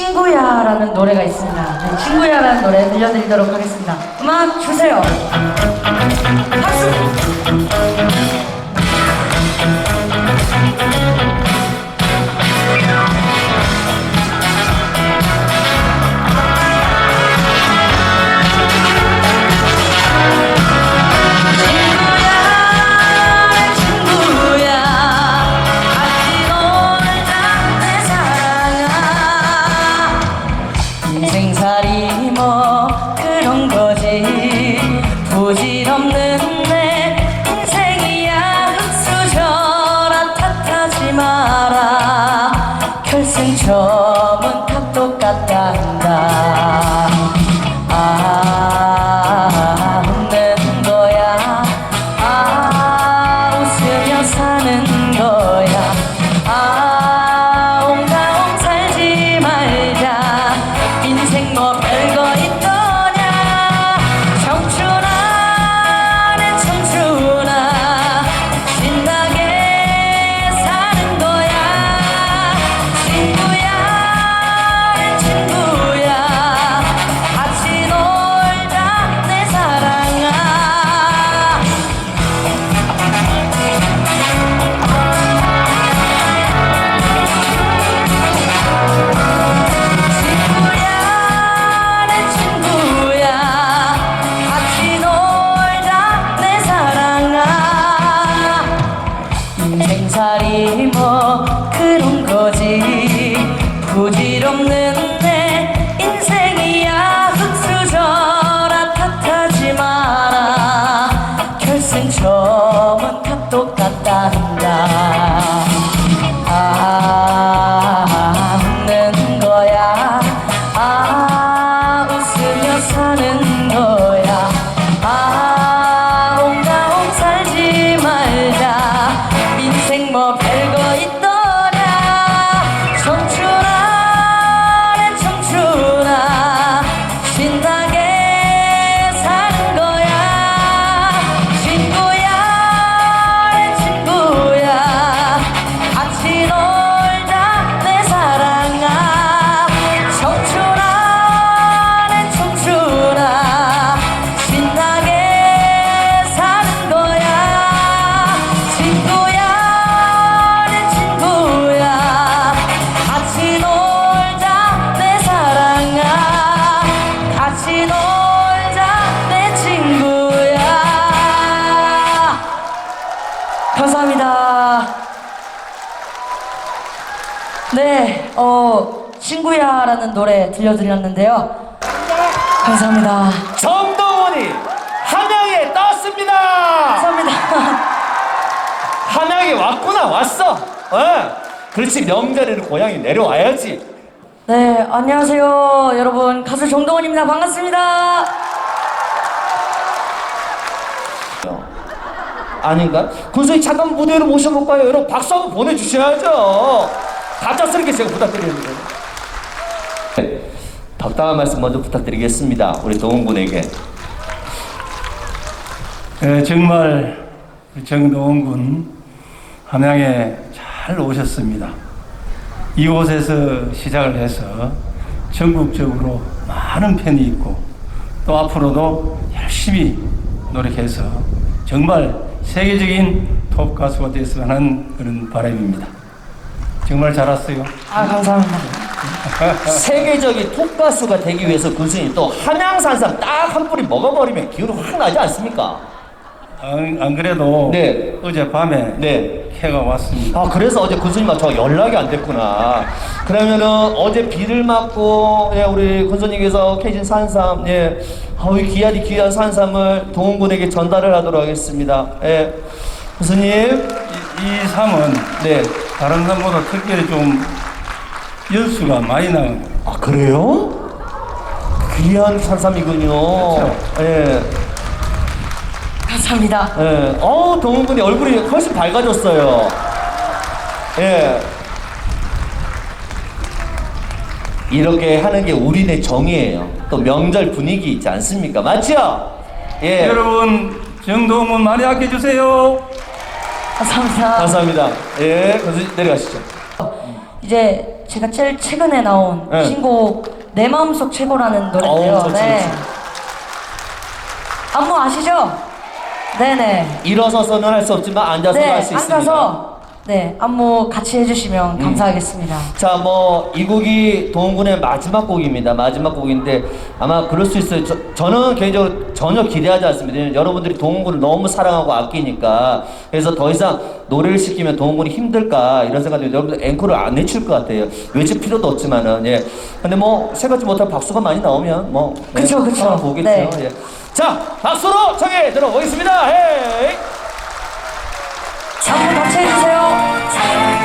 친구야라는 노래가 있습니다. 네, 친구야라는 노래 들려드리도록 하겠습니다. 음악 주세요. 박수! 인생살이 뭐 그런 거지? 부질없는 내 친구야라는 노래 들려드렸는데요. 감사합니다. 정동원이 한양에 떴습니다. 감사합니다. 한양에 왔구나 왔어. 어. 그렇지 명절에는 고향에 내려와야지. 네, 안녕하세요. 여러분, 가수 정동원입니다. 반갑습니다. 아닌가? 군수님 잠깐 무대로 모셔볼까요? 여러분 박수 한번 보내주셔야죠. 갑작스럽게 제가 부탁드리는데. 네, 적당한 말씀 먼저 부탁드리겠습니다. 우리 동훈 군에게. 예, 정말 우리 정동원 군 함양에 잘 오셨습니다. 이곳에서 시작을 해서 전국적으로 많은 팬이 있고 또 앞으로도 열심히 노력해서 정말 세계적인 톱 가수가 됐으면 하는 그런 바람입니다. 정말 잘 왔어요. 아, 감사합니다. 세계적인 톱 가수가 되기 위해서 군수님 또 한양산삼 딱 한 뿌리 먹어버리면 기운이 확 나지 않습니까? 안, 안 그래도 네. 어젯밤에 네. 해가 왔습니다. 아 그래서 어제 군수님과 저 연락이 안 됐구나. 그러면은 어제 비를 맞고 예 우리 군수님께서 캐진 산삼 예 아우 이 귀하디 귀한 산삼을 동훈군에게 전달을 하도록 하겠습니다. 예 군수님 이, 이 삶은 네. 다른 삶보다 특별히 좀 연수가 많이 나옵니다. 아 그래요? 귀한 산삼이군요. 그렇죠. 예. 감사합니다. 예. 어 동훈 군이 얼굴이 훨씬 밝아졌어요. 예. 이렇게 하는 게 우리네 정이에요. 또 명절 분위기 있지 않습니까? 맞죠? 예. 여러분 정동원 많이 아껴주세요. 감사합니다. 감사합니다. 예. 그래서 내려가시죠. 이제 제가 제일 최근에 나온 네. 신곡 내 마음속 최고라는 노래인데요. 어우, 좋지, 좋지. 안무 아시죠? 네네. 일어서서는 할 수 없지만 앉아서 네, 할 수 있습니다. 앉아서 네 안무 같이 해주시면 음. 감사하겠습니다. 자, 뭐, 이 곡이 동훈군의 마지막 곡입니다. 마지막 곡인데, 아마 그럴 수 있어요. 저, 저는 개인적으로 전혀 기대하지 않습니다. 왜냐면 여러분들이 동훈군을 너무 사랑하고 아끼니까. 그래서 더 이상 노래를 시키면 동훈군이 힘들까, 이런 생각이 들어요. 여러분들 앵콜을 안 외칠 것 같아요. 외칠 필요도 없지만은, 예. 근데 뭐, 새같지 못한 박수가 많이 나오면, 뭐. 예, 그쵸, 그쵸. 한번 보겠죠. 네. 예. 자, 박수로 청해 들어보겠습니다. 헤이! 같이 해주세요.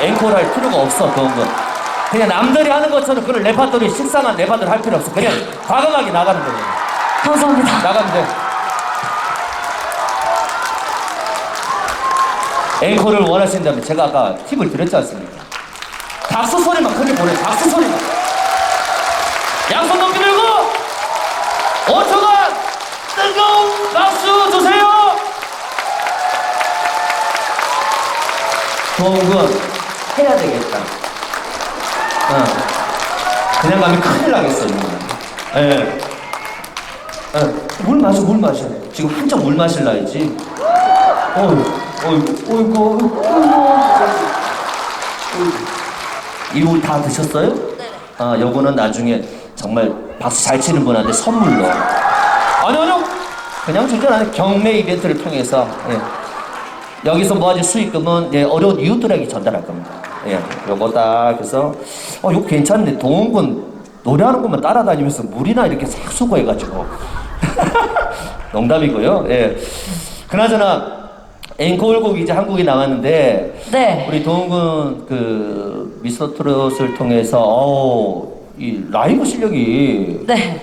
앵콜할 필요가 없어 그런 건. 그냥 남들이 하는 것처럼 그런 레파토리 식상한 레파토리 할 필요 없어. 그냥 과감하게 나가는 거예요. 감사합니다. 나가면 돼. 앵콜을 원하신다면 제가 아까 팁을 드렸지 않습니까? 박수 소리만 크게 보내 박수 소리만. 양손 높이 들고 5초간 뜨거운 박수 주세요. 도움군 해야 되겠다. 어. 그냥 가면 큰일 나겠어, 이거. 예. 어, 물 마셔, 물 마셔. 지금 한참 물 마실라 했지. 어이, 어이, 어이구, 어이구. 이거 다 드셨어요? 네. 아, 요거는 나중에 정말 박수 잘 치는 분한테 선물로. 아니요, 아니요. 그냥 주전 경매 이벤트를 통해서, 예. 여기서 모아진 수익금은 예, 어려운 이웃들에게 전달할 겁니다. 예, 요거 딱 해서, 어, 이거 괜찮네. 동원군 노래하는 것만 따라다니면서 물이나 이렇게 싹 수거해가지고. 농담이고요. 예. 그나저나, 앵콜곡 이제 한국에 나왔는데, 네. 우리 동훈군 그 미스터 트롯을 통해서, 어, 이 라이브 실력이 네.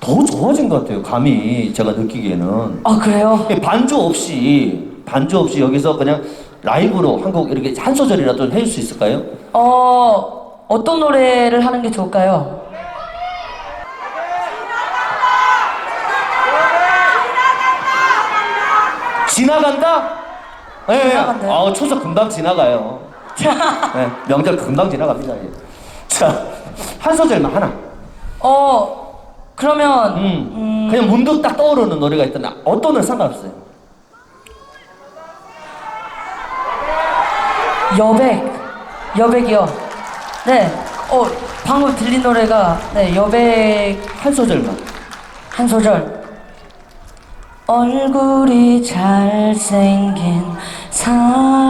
더 좋아진 것 같아요. 감히 제가 느끼기에는. 아, 그래요? 반주 없이 반주 없이 여기서 그냥 라이브로 한 곡 이렇게 한 소절이라도 해줄 수 있을까요? 어, 어떤 노래를 하는 게 좋을까요? 지나간다? 예, 예. 지나간다요? 아, 추석 금방 지나가요. 예, 명절 금방 지나갑니다. 예. 자, 한 소절만 하나. 어, 그러면, 음, 그냥 문득 딱 떠오르는 노래가 있더나 어떤 노래 상관없어요. 여백. 여백이요. 네. 어, 방금 들린 노래가, 네, 여백 한 소절만. 한 소절. 얼굴이 잘생긴 사람은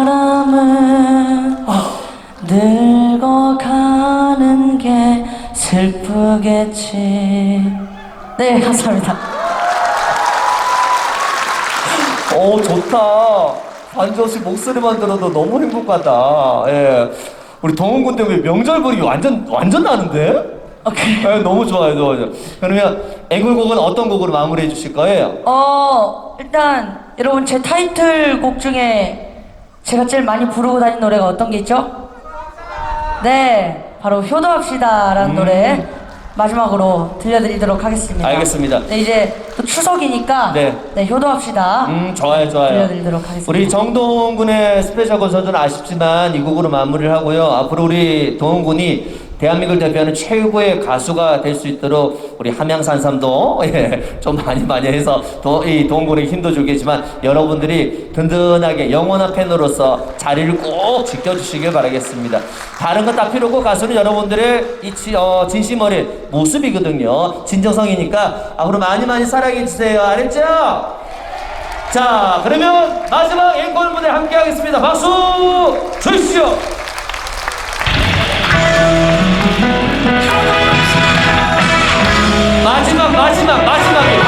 늙어가는 게 슬프겠지. 네, 감사합니다. 오, 좋다. 반주 없이 목소리만 들어도 너무 행복하다. 예. 우리 동원군 때문에 명절 분위기 완전, 완전 나는데? 오케이. 예, 너무 좋아요, 좋아요. 그러면 애굴곡은 어떤 곡으로 마무리해 주실 거예요? 어, 일단 여러분 제 타이틀곡 중에 제가 제일 많이 부르고 다니는 노래가 어떤 게 있죠? 네, 바로 효도합시다라는 음. 노래 마지막으로 들려드리도록 하겠습니다. 알겠습니다. 네, 이제 또 추석이니까 네. 네, 효도합시다. 음, 좋아요, 좋아요. 들려드리도록 하겠습니다. 우리 정동훈 군의 스페셜 콘서트는 아쉽지만 이 곡으로 마무리를 하고요. 앞으로 우리 동훈 군이 대한민국을 대표하는 최고의 가수가 될 수 있도록 우리 함양산삼도 예, 좀 많이 많이 해서 도, 이 동훈 군에 힘도 주겠지만 여러분들이 든든하게 영원한 팬으로서 자리를 꼭 지켜주시길 바라겠습니다. 다른 건 다 필요 없고 가수는 여러분들의 이 치- 어, 진심 어린 모습이거든요. 진정성이니까 앞으로 많이 많이 사랑해 주세요. 알았죠? 자, 그러면 마지막 앵콜 무대 함께 하겠습니다. 박수 주십시오. 마지막, 마지막, 마지막에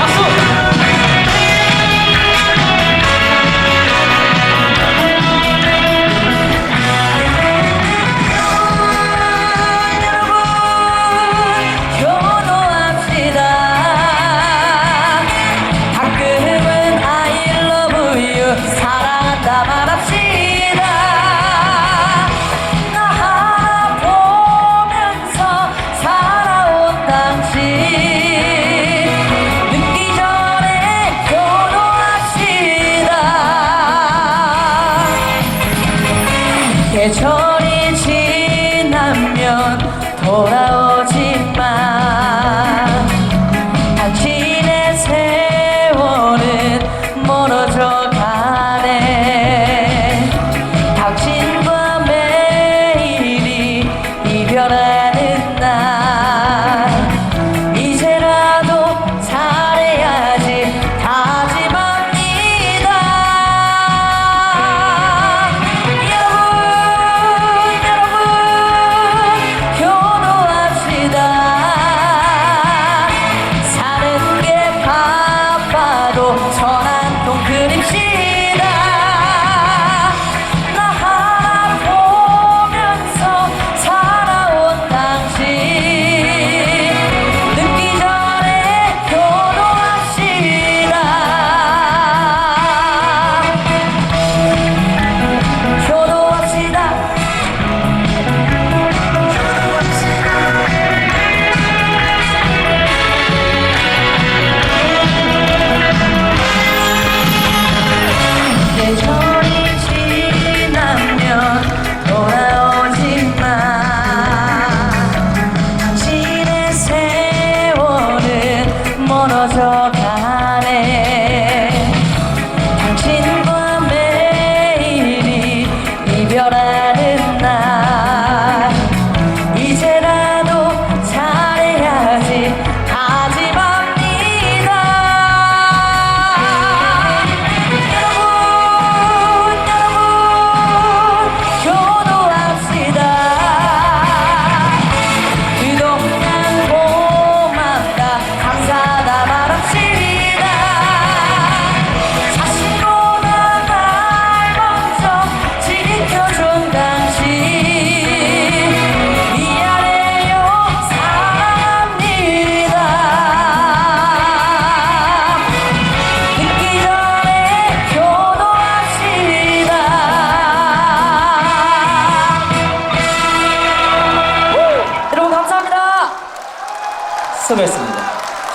수고했습니다.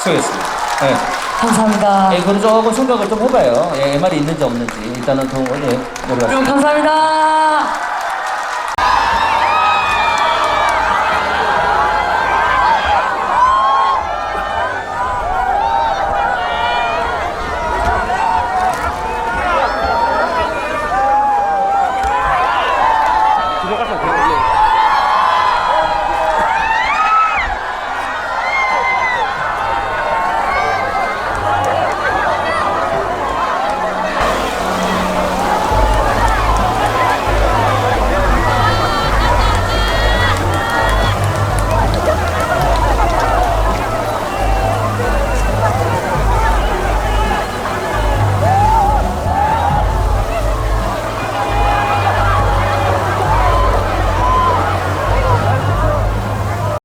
수고했습니다. 예. 감사합니다. 예, 그럼 조금 생각을 좀 해봐요. 예, MR이 있는지 없는지. 일단은 동원, 예, 노래가. 여러분 감사합니다.